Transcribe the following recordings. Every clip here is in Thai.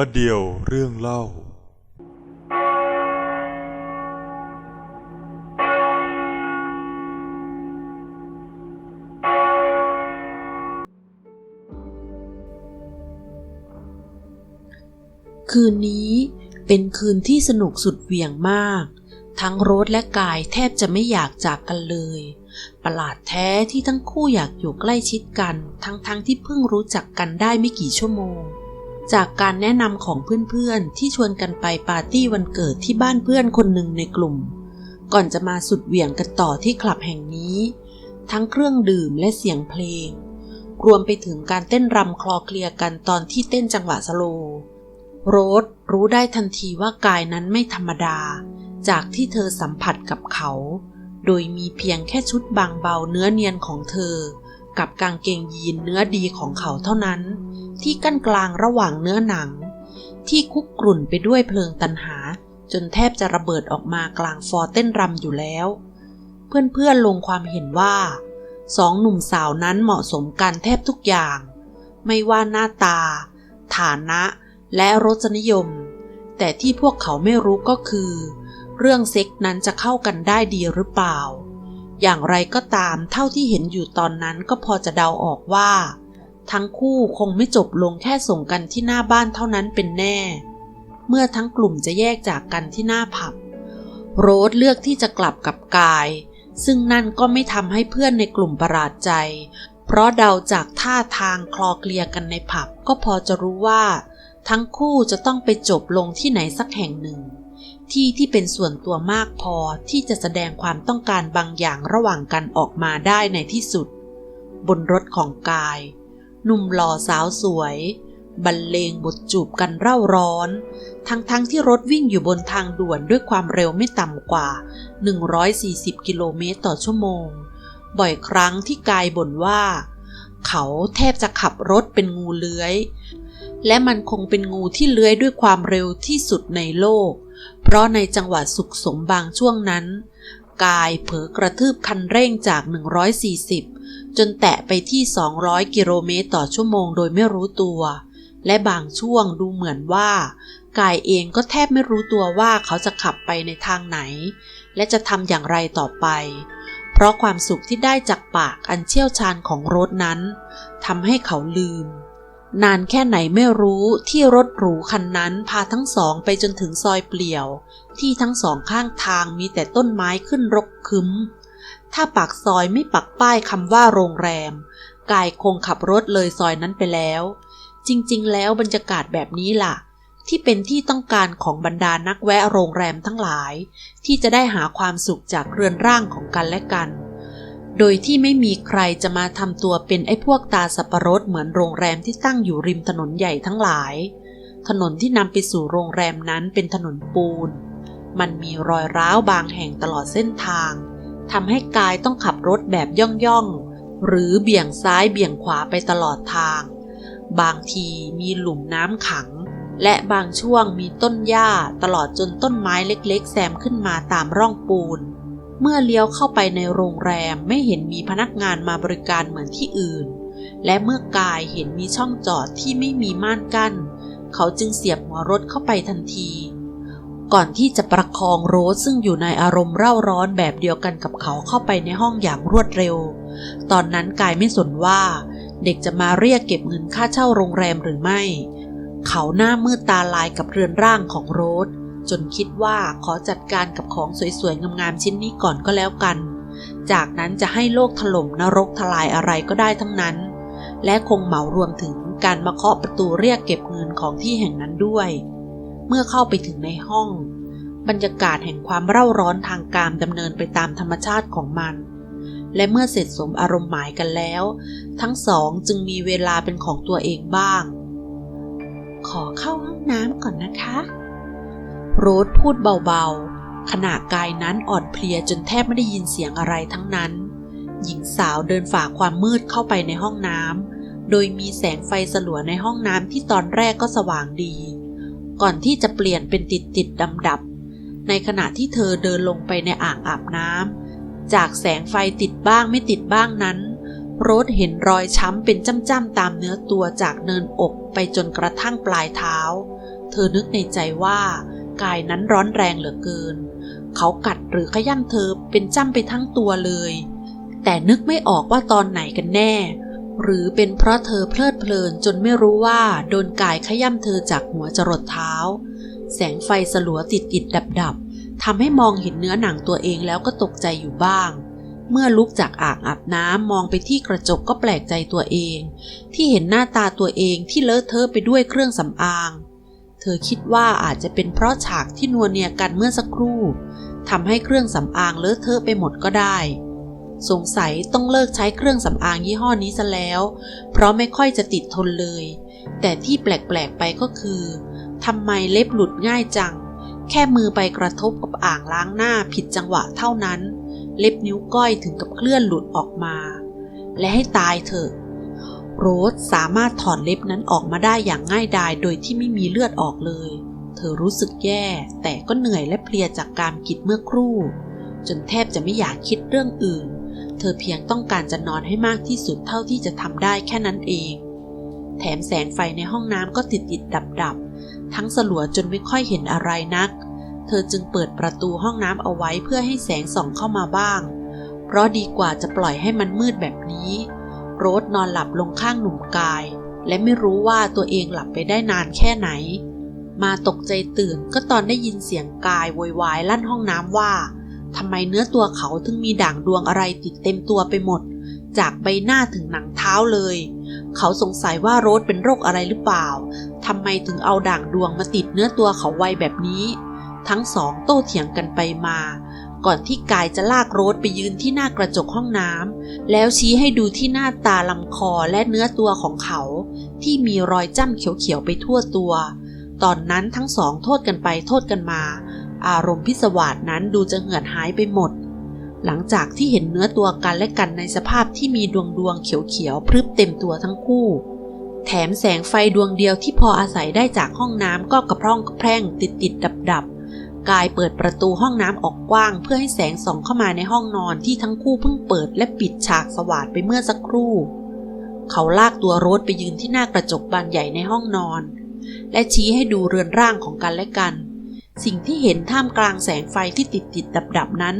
มาเดียวเรื่องเล่า คืนนี้เป็นคืนที่สนุกสุดเหวี่ยงมาก ทั้งโรสและกายแทบจะไม่อยากจากกันเลย ประหลาดแท้ที่ทั้งคู่อยากอยู่ใกล้ชิดกัน ทั้งๆทที่เพิ่งรู้จักกันได้ไม่กี่ชั่วโมง จากการแนะนำของเพื่อนๆ ที่ชวนกันไปปาร์ตี้วันเกิดที่บ้านเพื่อนคนหนึ่งในกลุ่ม ก่อนจะมาสุดเหวี่ยงกันต่อที่คลับแห่งนี้ ทั้งเครื่องดื่มและเสียงเพลง รวมไปถึงการเต้นรำคลอเคลียกันตอนที่เต้นจังหวะสโล โรสรู้ได้ทันทีว่ากายนั้นไม่ธรรมดา จากที่เธอสัมผัสกับเขา โดยมีเพียงแค่ชุดบางเบาเนื้อเนียนของเธอ กับกางเกงยีนเนื้อดีของเขาเท่านั้น ที่กั้นกลางระหว่างเนื้อหนัง ที่คุกกรุ่นไปด้วยเพลิงตันหา จนแทบจะระเบิดออกมากลางฟอร์เต้นรำอยู่แล้ว เพื่อนๆลงความเห็นว่าสองหนุ่มสาวนั้นเหมาะสมกันแทบทุกอย่าง ไม่ว่าหน้าตา ฐานะ และรสนิยม แต่ที่พวกเขาไม่รู้ก็คือ เรื่องเซ็กนั้นจะเข้ากันได้ดีหรือเปล่า อย่างไรก็ตามเท่าที่เห็นอยู่ตอนนั้นก็พอจะเดาออกว่า ทั้งคู่คงไม่จบลงแค่ส่งกันที่หน้าบ้านเท่านั้นเป็นแน่ เมื่อทั้งกลุ่มจะแยกจากกันที่หน้าผับ โรสเลือกที่จะกลับกับกาย ซึ่งนั่นก็ไม่ทำให้เพื่อนในกลุ่มประหลาดใจ เพราะเดาจากท่าทางคลอเคลียกันในผับ ก็พอจะรู้ว่า ทั้งคู่จะต้องไปจบลงที่ไหนสักแห่งหนึ่ง ที่ที่เป็นส่วนตัวมากพอที่จะแสดงความต้องการบางอย่างระหว่างกันออกมาได้ในที่สุด บนรถของกาย หนุ่มหล่อสาวสวย บรรเลงบทจูบกันเร่าร้อน ทั้งๆทที่รถวิ่งอยู่บนทางด่วนด้วยความเร็วไม่ต่ำกว่า 140 กิโลเมตรต่อชั่วโมง บ่อยครั้งที่กายบ่นว่า เขาแทบจะขับรถเป็นงูเลื้อย และมันคงเป็นงูที่เลื้อยด้วยความเร็วที่สุดในโลก เพราะในจังหวะสุขสมบางช่วงนั้น กายเผลอกระทืบคันเร่งจาก 140 จนแตะไปที่ 200 กิโลเมตรต่อชั่วโมงโดยไม่รู้ตัว และบางช่วงดูเหมือนว่า กายเองก็แทบไม่รู้ตัวว่าเขาจะขับไปในทางไหน และจะทำอย่างไรต่อไป เพราะความสุขที่ได้จากปากอันเชี่ยวชาญของรถนั้นทำให้เขาลืม นานแค่ไหนไม่รู้ที่รถหรูคันนั้นพาทั้งสองไปจนถึงซอยเปลี่ยว ที่ทั้งสองข้างทางมีแต่ต้นไม้ขึ้นรกคึ้ม ถ้าปากซอยไม่ปักป้ายคำว่าโรงแรม กายคงขับรถเลยซอยนั้นไปแล้ว จริงๆ แล้วบรรยากาศแบบนี้ล่ะ ที่เป็นที่ต้องการของบรรดานักแวะโรงแรมทั้งหลาย ที่จะได้หาความสุขจากเรือนร่างของกันและกัน โดยที่ไม่มีใครจะมาทำตัวเป็นไอ้พวกตาสับปะรดเหมือนโรงแรมที่ตั้งอยู่ริมถนนใหญ่ทั้งหลาย ถนนที่นำไปสู่โรงแรมนั้นเป็นถนนปูน มันมีรอยร้าวบางแห่งตลอดเส้นทาง ทำให้กายต้องขับรถแบบย่องๆ หรือเบี่ยงซ้ายเบี่ยงขวาไปตลอดทาง บางทีมีหลุมน้ำขัง และบางช่วงมีต้นหญ้าตลอดจนต้นไม้เล็กๆ แซมขึ้นมาตามร่องปูน เมื่อเลี้ยวเข้าไปในโรงแรมไม่เห็นมีพนักงานมาบริการเหมือนที่อื่น และเมื่อกายเห็นมีช่องจอดที่ไม่มีม่านกั้น เขาจึงเสียบหัวรถเข้าไปทันที ก่อนที่จะประคองโรสซึ่งอยู่ในอารมณ์เร่าร้อนแบบเดียวกันกับเขาเข้าไปในห้องอย่างรวดเร็ว ตอนนั้นกายไม่สนว่า เด็กจะมาเรียกเก็บเงินค่าเช่าโรงแรมหรือไม่ เขาหน้ามืดตาลายกับเรือนร่างของโรสจนคิดว่าขอจัดการกับของสวยๆงามๆชิ้นนี้ก่อนก็แล้วกัน จากนั้นจะให้โลกถล่มนรกทลายอะไรก็ได้ทั้งนั้น และคงเหมารวมถึงการมาเคาะประตูเรียกเก็บเงินของที่แห่งนั้นด้วย เมื่อเข้าไปถึงในห้อง บรรยากาศแห่งความเร่าร้อนทางการดำเนินไปตามธรรมชาติของมัน และเมื่อเสร็จสมอารมณ์หมายกันแล้ว ทั้งสองจึงมีเวลาเป็นของตัวเองบ้าง ขอเข้าห้องน้ำก่อนนะคะ โรสพูดเบาๆ ขณะกายนั้นอ่อนเพลียจนแทบไม่ได้ยินเสียงอะไรทั้งนั้น หญิงสาวเดินฝ่าความมืดเข้าไปในห้องน้ำโดยมีแสงไฟสลัวในห้องน้ำที่ตอนแรกก็สว่างดี ก่อนที่จะเปลี่ยนเป็นติดติดดำดับในขณะที่เธอเดินลงไปในอ่างอาบน้ำจากแสงไฟติดบ้างไม่ติดบ้างนั้น โรสเห็นรอยช้ำเป็นจ้ำๆตามเนื้อตัวจากเนินอกไปจนกระทั่งปลายเท้า เธอนึกในใจว่ากายนั้นร้อนแรงเหลือเกิน เขากัดหรือขย้ำเธอเป็นจ้ำไปทั้งตัวเลย แต่นึกไม่ออกว่าตอนไหนกันแน่ หรือเป็นเพราะเธอเพลิดเพลินจนไม่รู้ว่าโดนกายขย้ำเธอจากหัวจรดเท้า แสงไฟสลัวติดติดดับดับทำให้มองเห็นเนื้อหนังตัวเองแล้วก็ตกใจอยู่บ้าง เมื่อลุกจากอ่างอาบน้ำมองไปที่กระจกก็แปลกใจตัวเอง ที่เห็นหน้าตาตัวเองที่เลอะเทอะไปด้วยเครื่องสำอาง เธอคิดว่าอาจจะเป็นเพราะฉากที่นัวเนียกันเมื่อสักครู่ทำให้เครื่องสำอางเลอะเทอะไปหมดก็ได้ สงสัยต้องเลิกใช้เครื่องสำอางยี่ห้อนี้ซะแล้ว เพราะไม่ค่อยจะติดทนเลย แต่ที่แปลกๆไปก็คือทำไมเล็บหลุดง่ายจัง แค่มือไปกระทบกับอ่างล้างหน้าผิดจังหวะเท่านั้น เล็บนิ้วก้อยถึงกับเคลื่อนหลุดออกมา และให้ตายเถอะ โรสสามารถถอดเล็บนั้นออกมาได้อย่างง่ายดายโดยที่ไม่มีเลือดออกเลย เธอรู้สึกแย่ แต่ก็เหนื่อยและเพลียจากการกิดเมื่อครู่ จนแทบจะไม่อยากคิดเรื่องอื่น เธอเพียงต้องการจะนอนให้มากที่สุดเท่าที่จะทำได้แค่นั้นเอง แถมแสงไฟในห้องน้ำก็ติดติดดับดับทั้งสลัวจนไม่ค่อยเห็นอะไรนัก เธอจึงเปิดประตูห้องน้ำเอาไว้เพื่อให้แสงส่องเข้ามาบ้าง เพราะดีกว่าจะปล่อยให้มันมืดแบบนี้ โรสนอนหลับลงข้างหนุ่มกาย และไม่รู้ว่าตัวเองหลับไปได้นานแค่ไหน มาตกใจตื่นก็ตอนได้ยินเสียงกายโวยวายลั่นห้องน้ำว่า ทำไมเนื้อตัวเขาถึงมีด่างดวงอะไรติดเต็มตัวไปหมด จากใบหน้าถึงหนังเท้าเลย เขาสงสัยว่าโรสเป็นโรคอะไรหรือเปล่าทำไมถึงเอาด่างดวงมาติดเนื้อตัวเขาไวแบบนี้ ทั้งสองโต้เถียงกันไปมา ก่อนที่กายจะลากโรสไปยืนที่หน้ากระจกห้องน้ำแล้วชี้ให้ดูที่หน้าตาลำคอและเนื้อตัวของเขา ที่มีรอยจ้ำเขียวๆไปทั่วตัว ตอนนั้นทั้งสองโทษกันไปโทษกันมา อารมณ์พิศวาสนั้นดูจะเหือดหายไปหมด หลังจากที่เห็นเนื้อตัวกันและกันในสภาพที่มีดวงดวงๆเขียวๆพรึบเต็มตัวทั้งคู่ แถมแสงไฟดวงเดียวที่พออาศัยได้จากห้องน้ำก็กระพร่องกระแพร่งติดติดดับดับๆกายเปิดประตูห้องน้ำออกกว้าง เพื่อให้แสงส่องเข้ามาในห้องนอนที่ทั้งคู่เพิ่งเปิดและปิดฉากสว่างไปเมื่อสักครู่ เขาลากตัวโรสไปยืนที่หน้ากระจกบานใหญ่ในห้องนอน และชี้ให้ดูเรือนร่างของกันและกัน สิ่งที่เห็นท่ามกลางแสงไฟที่ติดติดดับดับนั้น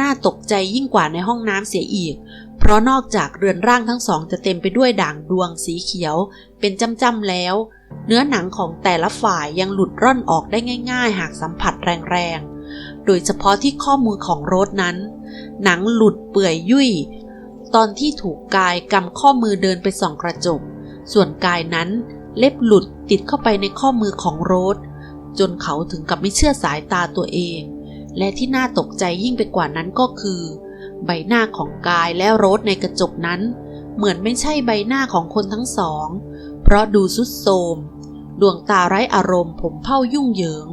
น่าตกใจยิ่งกว่าในห้องน้ำเสียอีก เพราะนอกจากเรือนร่างทั้งสองจะเต็มไปด้วยด่างดวงสีเขียว เป็นจ้ำๆแล้ว เนื้อหนังของแต่ละฝ่ายยังหลุดร่อนออกได้ง่าย ๆ หากสัมผัสแรงๆ โดยเฉพาะที่ข้อมือของโรสนั้น หนังหลุดเปื่อยยุ่ย ตอนที่ถูกกายกำข้อมือเดินไปส่องกระจก ส่วนกายนั้นเล็บหลุดติดเข้าไปในข้อมือของโรส จนเขาถึงกับไม่เชื่อสายตาตัวเอง และที่น่าตกใจยิ่งไปกว่านั้นก็คือ ใบหน้าของกายและโรสในกระจกนั้น เหมือนไม่ใช่ใบหน้าของคนทั้งสอง เพราะดูสุดโทมดวงตาไร้อารมณ์ผมเผ้ายุ่งเหยิง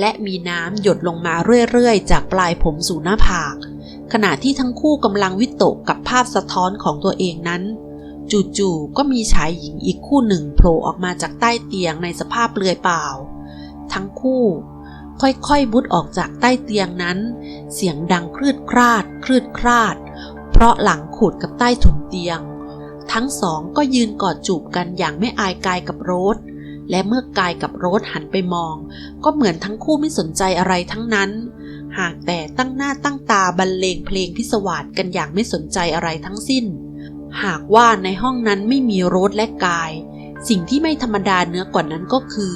และมีน้ำหยดลงมาเรื่อยๆ จากปลายผมสู่หน้าผาก ขณะที่ทั้งคู่กำลังวิตกกับภาพสะท้อนของตัวเองนั้นจู่ๆก็มีชายหญิงอีกคู่หนึ่งโผล่ออกมาจากใต้เตียงในสภาพเปลือยเปล่า ทั้งคู่ ค่อยๆ บุดออกจากใต้เตียงนั้น เสียงดังคลืดคลาด คลืดคลาด เพราะหลังขูดกับใต้ถุนเตียง ทั้งสองก็ยืนกอดจูบกันอย่างไม่อายกายกับโรสและเมื่อกายกับโรสหันไปมอง ก็เหมือนทั้งคู่ไม่สนใจอะไรทั้งนั้น หากแต่ตั้งหน้าตั้งตาบรรเลงเพลงพิศวาสกันอย่างไม่สนใจอะไรทั้งสิ้น หากว่าในห้องนั้นไม่มีโรสและกาย สิ่งที่ไม่ธรรมดาเนื้อกว่านั้นก็คือ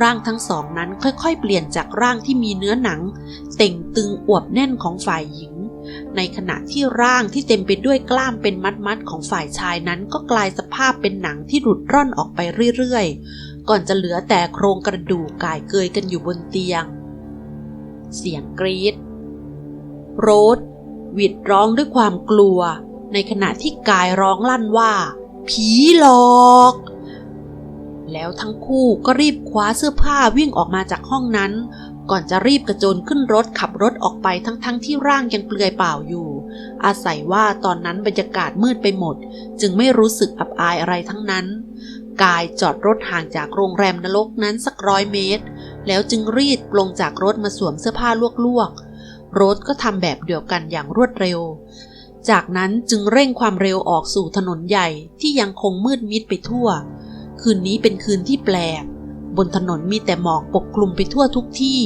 ร่างทั้งสองนั้นค่อยๆ เปลี่ยนจากร่างที่มีเนื้อหนัง เต่งตึงอวบแน่นของฝ่ายหญิง ในขณะที่ร่างที่เต็มไปด้วยกล้ามเป็นมัดๆของฝ่ายชายนั้นก็กลายสภาพเป็นหนังที่หลุดร่อนออกไปเรื่อยๆ ก่อนจะเหลือแต่โครงกระดูกก่ายเกยกันอยู่บนเตียง เสียงกรีดโรสหวิดร้องด้วยความกลัว ในขณะที่กายร้องลั่นว่า ผีหลอก แล้วทั้งคู่ก็รีบคว้าเสื้อผ้าวิ่งออกมาจากห้องนั้น ก่อนจะรีบกระโจนขึ้นรถขับรถออกไปทั้งๆทที่ร่างยังเปลือยเปล่าอยู่ อาศัยว่าตอนนั้นบรรยากาศมืดไปหมด จึงไม่รู้สึกอับอายอะไรทั้งนั้น กายจอดรถห่างจากโรงแรมนรกนั้นสักร้อยเมตร แล้วจึงรีดลงจากรถมาสวมเสื้อผ้าลวกๆรถก็ทำแบบเดียวกันอย่างรวดเร็วจากนั้นจึงเร่งความเร็วออกสู่ถนนใหญ่ที่ยังคงมืดมิดไปทั่ว คืนนี้เป็นคืนที่แปลก บนถนนมีแต่หมอกปกคลุมไปทั่วทุกที่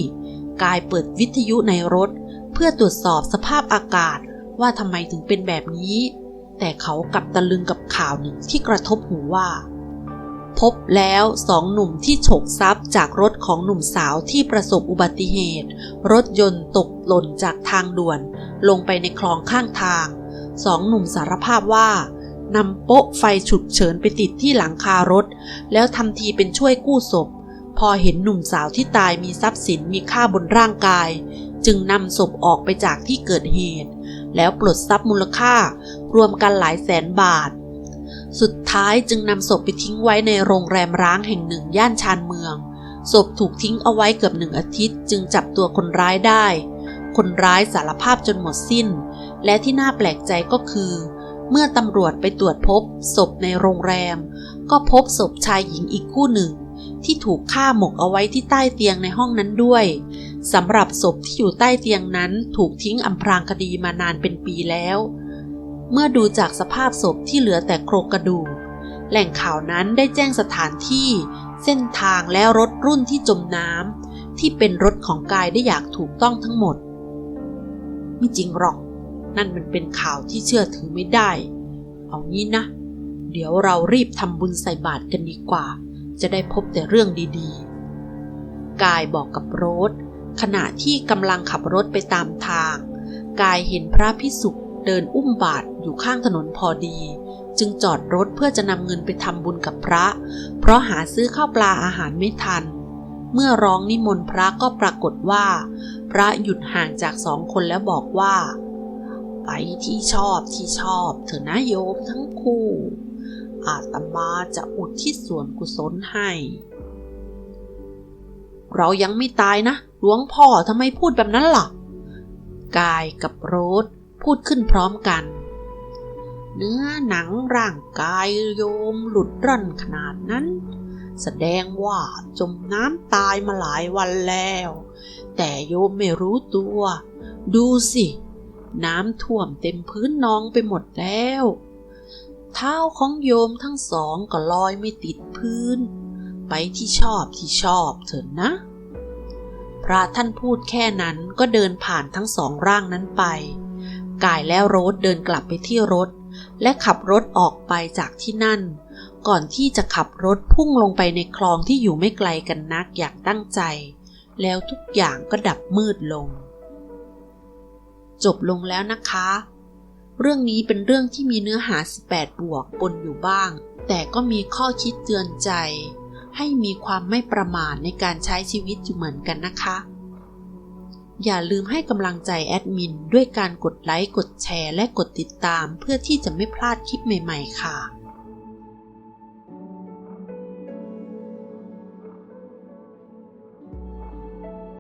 กายเปิดวิทยุในรถ เพื่อตรวจสอบสภาพอากาศว่าทำไมถึงเป็นแบบนี้ แต่เขากลับตะลึงกับข่าวหนึ่งที่กระทบหูว่า พบแล้วสองหนุ่มที่ฉกทรัพย์จากรถของหนุ่มสาวที่ประสบอุบัติเหตุ รถยนต์ตกหล่นจากทางด่วน ลงไปในคลองข้างทาง สองหนุ่มสารภาพว่า นำโป๊ะไฟฉุกเฉินไปติดที่หลังคารถ แล้วทำทีเป็นช่วยกู้ศพ พอเห็นหนุ่มสาวที่ตายมีทรัพย์สินมีค่าบนร่างกาย จึงนำศพออกไปจากที่เกิดเหตุ แล้วปลดทรัพย์มูลค่ารวมกันหลายแสนบาท สุดท้ายจึงนำศพไปทิ้งไว้ในโรงแรมร้างแห่งหนึ่งย่านชานเมืองศพถูกทิ้งเอาไว้เกือบหนึ่งอาทิตย์ จึงจับตัวคนร้ายได้ คนร้ายสารภาพจนหมดสิ้น และที่น่าแปลกใจก็คือ เมื่อตำรวจไปตรวจพบศพในโรงแรม ก็พบศพชายหญิงอีกคู่หนึ่ง ที่ถูกฆ่าหมกเอาไว้ที่ใต้เตียงในห้องนั้นด้วยสำหรับศพที่อยู่ใต้เตียงนั้นถูกทิ้งอำพรางคดีมานานเป็นปีแล้ว เมื่อดูจากสภาพศพที่เหลือแต่โครงกระดูกแหล่งข่าวนั้นได้แจ้งสถานที่ เส้นทางและรถรุ่นที่จมน้ำที่เป็นรถของกายได้อย่างถูกต้องทั้งหมด ไม่จริงหรอก นั่นมันเป็นข่าวที่เชื่อถือไม่ได้ เอางี้นะ เดี๋ยวเรารีบทำบุญใส่บาตรกันดีกว่า จะได้พบแต่เรื่องดีๆ กายบอกกับโรสขณะที่กำลังขับรถไปตามทาง กายเห็นพระพิสุเดินอุ้มบาตรอยู่ข้างถนนพอดี จึงจอดรถเพื่อจะนำเงินไปทำบุญกับพระ เพราะหาซื้อข้าวปลาอาหารไม่ทัน เมื่อร้องนิมนต์พระก็ปรากฏว่า พระหยุดห่างจากสองคนแล้วบอกว่า ไปที่ชอบที่ชอบเถอะนะโยมทั้งคู่ อาตมาจะอุทิศส่วนกุศลให้ เรายังไม่ตายนะ หลวงพ่อทำไมพูดแบบนั้นล่ะ กายกับโรสพูดขึ้นพร้อมกัน เนื้อหนังร่างกายโยมหลุดร่อนขนาดนั้น แสดงว่าจมน้ำตายมาหลายวันแล้ว แต่โยมไม่รู้ตัว ดูสิ น้ำท่วมเต็มพื้นนองไปหมดแล้ว เท้าของโยมทั้งสองก็ลอยไม่ติดพื้น ไปที่ชอบที่ชอบเถอะนะ พระท่านพูดแค่นั้นก็เดินผ่านทั้งสองร่างนั้นไป กายและโรสเดินกลับไปที่รถ และขับรถออกไปจากที่นั่น ก่อนที่จะขับรถพุ่งลงไปในคลองที่อยู่ไม่ไกลกันนักอย่างตั้งใจ แล้วทุกอย่างก็ดับมืดลง จบลงแล้วนะคะ เรื่องนี้เป็นเรื่องที่มีเนื้อหา 18 บวกปนอยู่บ้าง แต่ก็มีข้อคิดเตือนใจ ให้มีความไม่ประมาทในการใช้ชีวิตอยู่เหมือนกันนะคะ อย่าลืมให้กำลังใจแอดมินด้วยการกดไลค์ กดแชร์ และกดติดตาม เพื่อที่จะไม่พลาดคลิปใหม่ ๆ ค่ะ